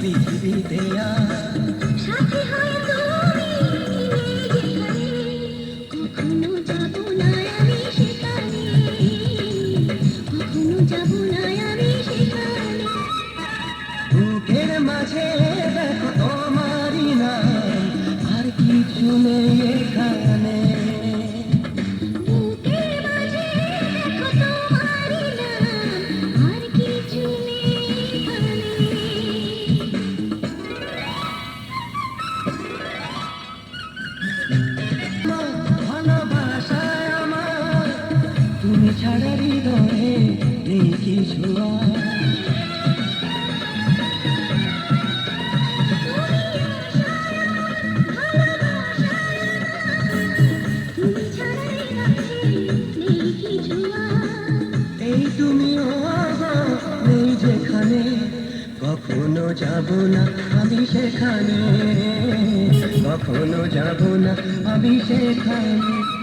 পৃথিবীতে আর। ভালোবাসায় আমার তুমি ছাড়া হৃদয়ে এই কিছু আর। কখনো যাব না আমি সেখানে কখনো যাব না আমি সেখানে।